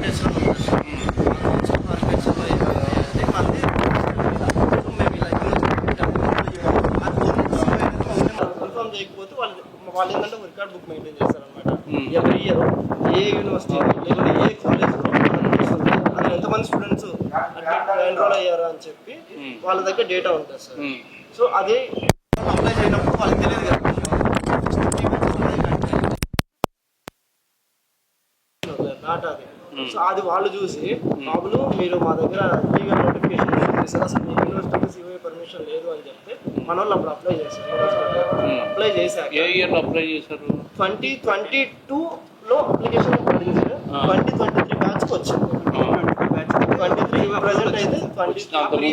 కొట్టేసాం చేయకపోతే వాళ్ళు వాళ్ళు ఏంటంటే బుక్ మెయింటైన్ చేస్తారనమాట ఎవరి ఏ యూనివర్సిటీ ఎంతమంది స్టూడెంట్స్ ఎన్రోల్ అయ్యారు అని చెప్పి వాళ్ళ దగ్గర డేటా ఉంటుంది సార్. Hmm. సో అదే అప్లై చేయనప్పుడు వాళ్ళకి తెలియదు కదా. Hmm. డేటా అది సో అది వాళ్ళు చూసి బాబులు మీరు మా దగ్గర లీగల్ నోటిఫికేషన్ సార్ అసలు మీ యూనివర్సిటీకి సిఓఏ పర్మిషన్ లేదు అని చెప్తే మన వాళ్ళు అప్పుడు అప్లై చేశారు. అప్లై చేశాక ఏ ఇయర్లో అప్లై చేశారు? ట్వంటీ ట్వంటీ టూలో అప్లికేషన్ పడింది సార్ ట్వంటీ ట్వంటీ త్రీ బ్యాచ్కి వచ్చింది. ట్వంటీ త్రీ ప్రజెంట్ అయితే ట్వంటీ త్రీ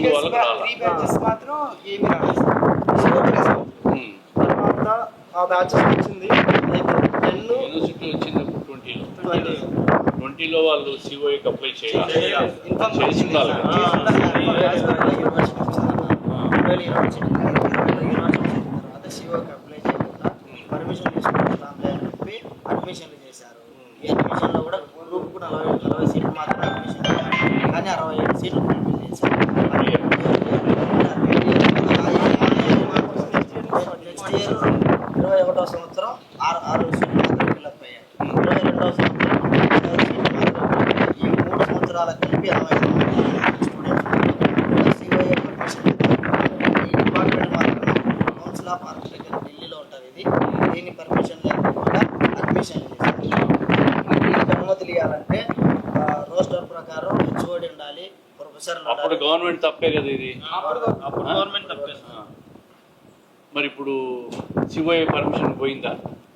బ్యాచెస్ మాత్రం ఏమి రాలేదు. తర్వాత ఆ బ్యాచెస్ వచ్చింది లైక్ టెన్ యూనివర్సిటీ వచ్చింది ట్వంటీలో ట్వంటీ ట్వంటీలో వాళ్ళు సిఓఏకి అప్లై చేయాలి. ఇన్ఫార్మ్ చేసి ఉండాలి. పర్మిషన్ తీసుకుంటాంలే అని చెప్పి అడ్మిషన్లు చేశారు. ఈ అడ్మిషన్లో కూడా గ్రూప్ కూడా నలభై నలభై సీట్లు మాత్రమే అడ్మిషన్. కానీ అరవై ఏడు సీట్లు ఫుల్ఫిల్ చేశారు నెక్స్ట్ ఇయర్ ఇరవై ఒకటో సంవత్సరం ఆరు ఆరు సీట్లు మాత్రమే ఫిల్అప్ అయ్యాయి ఇరవై రెండవ సంవత్సరం పదహారు సీట్లు మాత్రమే ఈ మూడు సంవత్సరాల కలిపి అరవై ఐదు మంది స్టూడెంట్స్ సిఓఏ పర్మిషన్ ఈ డిపార్ట్మెంట్ మాత్రమే కౌన్సిల్ ఆఫ్ ఆర్కిటెక్చర్ ఢిల్లీలో ఉంటుంది ఇది దీని పర్మిషన్ లేకుండా అడ్మిషన్ చేశారు దీనికి అనుమతులు ఇవ్వాలంటే రోస్టర్ ప్రకారం హెచ్ఓడి ఉండాలి ప్రొఫెసర్లు అప్పుడు గవర్నమెంట్ తప్పే కదా ఇది? అప్పుడు గవర్నమెంట్ తప్పే. మరి ఇప్పుడు సిఓఏ పర్మిషన్ పోయిందా?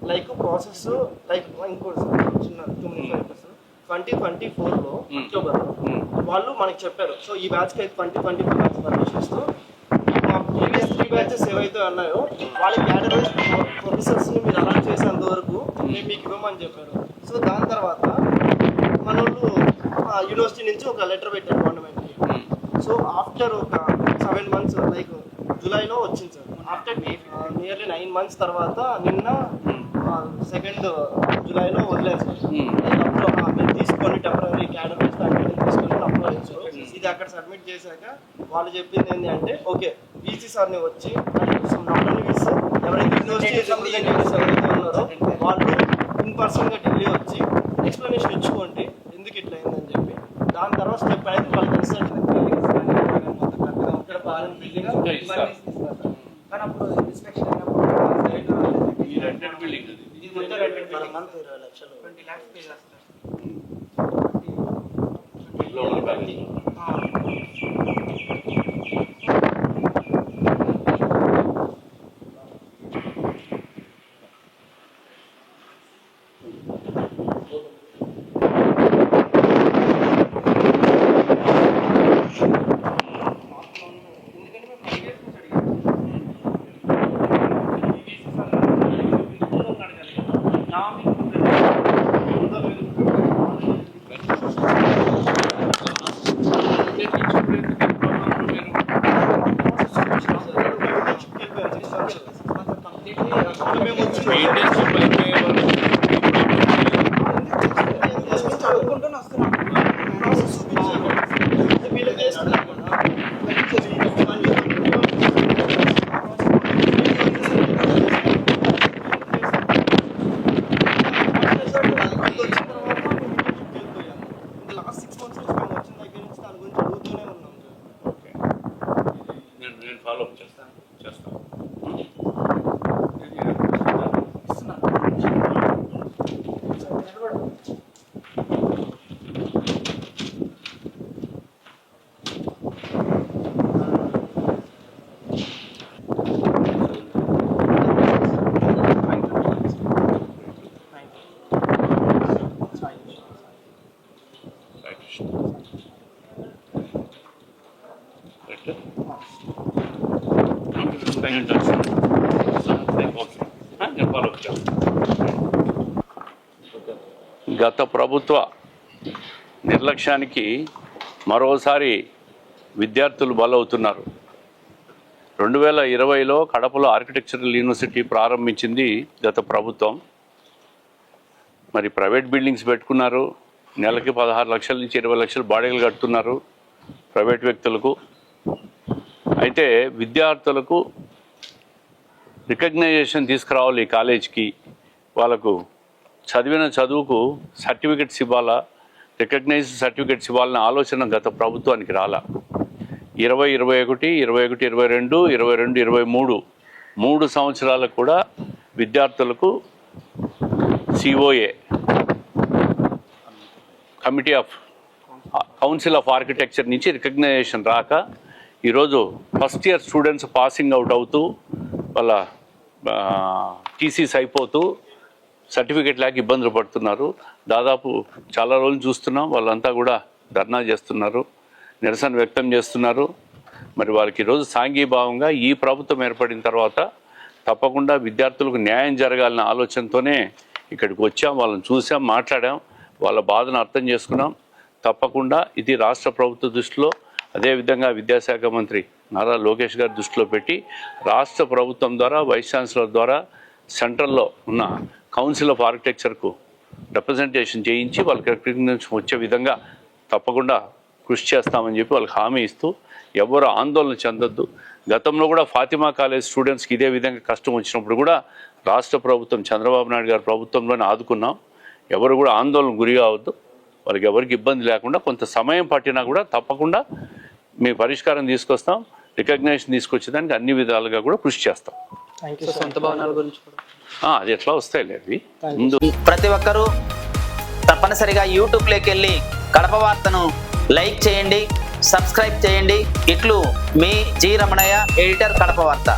లైక్ ప్రాసెస్ లైక్ ఇంకోటి సార్ చిన్న టూ మినిట్స్ ట్వంటీ ట్వంటీ ఫోర్లో ఉమ్. వాళ్ళు మనకి చెప్పారు. సో ఈ బ్యాచ్కి అయితే twenty twenty four batch permission ఇస్తూ ప్రీవియస్ త్రీ బ్యాచెస్ ఏవైతే ఉన్నాయో వాళ్ళ క్యాడర్ ప్రొఫెసర్స్ని మీరు అలాట్ చేసేంత వరకు మేము మీకు ఇవ్వమని చెప్పారు. సో దాని తర్వాత మన వాళ్ళు యూనివర్సిటీ నుంచి ఒక లెటర్ పెట్టారు గవర్నమెంట్కి ఉమ్. సో ఆఫ్టర్ ఒక సెవెన్ మంత్స్ లైక్ జూలైలో వచ్చింది sir. After nearly nine months తర్వాత నిన్న సెకండ్ జూలైలో వదిలేదు సార్. లైక్ అప్పుడు మీరు తీసుకొని టెంపరీ క్యాడర్ తీసుకొని అప్లోడ్ చేశారు ఇది అక్కడ సబ్మిట్ చేశాక వాళ్ళు చెప్పింది ఏంటి అంటే ఓకే బీసీ సార్ని వచ్చి నాట్ ఓన్లీ బీసీ ఎవరైతే యూనివర్సిటీ ఎవరైతే ఉన్నారో వాళ్ళు ఇన్ పర్సన్గా ఢిల్లీ వచ్చి ఎక్స్ప్లెనేషన్ ఇచ్చుకోండి ఎందుకు ఇట్లా అయిందని చెప్పి దాని తర్వాత స్టెప్ అనేది వాళ్ళు కన్సల్ట్ ఇక్కడ పాలన బిల్డింగ్ ఇంకా ఇస్తారు. కానీ అప్పుడు ఇన్స్పెక్షన్ అయినప్పుడు ఈ రెంటెడ్ బిల్డింగ్ అది ఇది. మొత్తం రెండెడ్ బిల్డింగ్ మంత్ లక్షలు ట్వంటీ ల్యాక్స్ పే చేస్తారు బ్యాలెన్స్. మేము వచ్చి మెయింటెనెన్స్ అయిపోయే వరకు చదువుకుంటూనే వస్తున్నాం ఓకే నేను ఫాలో అప్ చేస్తాను. గత ప్రభుత్వ నిర్లక్ష్యానికి మరోసారి విద్యార్థులు బలవుతున్నారు. రెండు వేల ఇరవైలో కడపలో ఆర్కిటెక్చరల్ యూనివర్సిటీ ప్రారంభించింది గత ప్రభుత్వం. మరి ప్రైవేట్ బిల్డింగ్స్ పెట్టుకున్నారు. నెలకి పదహారు లక్షల నుంచి ఇరవై లక్షలు బాడీలు కడుతున్నారు ప్రైవేట్ వ్యక్తులకు. అయితే విద్యార్థులకు రికగ్నైజేషన్ తీసుకురావాలి ఈ కాలేజ్కి. వాళ్ళకు చదివిన చదువుకు సర్టిఫికెట్స్ ఇవ్వాలా? రికగ్నైజ్ సర్టిఫికెట్స్ ఇవ్వాలనే ఆలోచన గత ప్రభుత్వానికి రాలా. ఇరవై ఇరవై ఒకటి ఇరవై ఒకటి ఇరవై రెండు ఇరవై రెండు ఇరవై మూడు మూడు సంవత్సరాలకు కూడా విద్యార్థులకు COA committee of council of architecture నుంచి రికగ్నైజేషన్ రాక ఈరోజు first year students passing out అవుతూ వాళ్ళ టీసీస్ అయిపోతూ సర్టిఫికేట్ లేక ఇబ్బందులు పడుతున్నారు. దాదాపు చాలా రోజులు చూస్తున్నాం. వాళ్ళంతా కూడా ధర్నా చేస్తున్నారు. నిరసన వ్యక్తం చేస్తున్నారు. మరి వాళ్ళకి ఈరోజు సాంఘీభావంగా ఈ ప్రభుత్వం ఏర్పడిన తర్వాత తప్పకుండా విద్యార్థులకు న్యాయం జరగాలన్న ఆలోచనతోనే ఇక్కడికి వచ్చాం. వాళ్ళని చూసాం మాట్లాడాం. వాళ్ళ బాధను అర్థం చేసుకున్నాం. తప్పకుండా ఇది రాష్ట్ర ప్రభుత్వ దృష్టిలో అదేవిధంగా విద్యాశాఖ మంత్రి నారా లోకేష్ గారి దృష్టిలో పెట్టి రాష్ట్ర ప్రభుత్వం ద్వారా వైస్ ఛాన్సలర్ ద్వారా సెంట్రల్లో ఉన్న కౌన్సిల్ ఆఫ్ ఆర్కిటెక్చర్కు రిప్రజెంటేషన్ చేయించి వాళ్ళకి రికగ్నిషన్ వచ్చే విధంగా తప్పకుండా కృషి చేస్తామని చెప్పి వాళ్ళకి హామీ ఇస్తూ ఎవరు ఆందోళన చెందొద్దు. గతంలో కూడా ఫాతిమా కాలేజ్ స్టూడెంట్స్కి ఇదే విధంగా కష్టం వచ్చినప్పుడు కూడా రాష్ట్ర ప్రభుత్వం చంద్రబాబు నాయుడు గారి ప్రభుత్వంలోనే ఆదుకున్నాం. ఎవరు కూడా ఆందోళన గురి కావద్దు. వాళ్ళకి ఎవరికి ఇబ్బంది లేకుండా కొంత సమయం పట్టినా కూడా తప్పకుండా మేము పరిష్కారం తీసుకొస్తాం. రికగ్నేషన్ తీసుకొచ్చేదానికి అన్ని విధాలుగా కూడా కృషి చేస్తాం. సో సొంత భవనాల గురించి అది ఎట్లా వస్తాయిలే అవి. ముందు ప్రతి ఒక్కరూ తప్పనిసరిగా యూట్యూబ్లోకి వెళ్ళి కడప వార్తను లైక్ చేయండి సబ్స్క్రైబ్ చేయండి. ఇట్లు మీ జి రమణయ్య ఎడిటర్ కడప వార్త.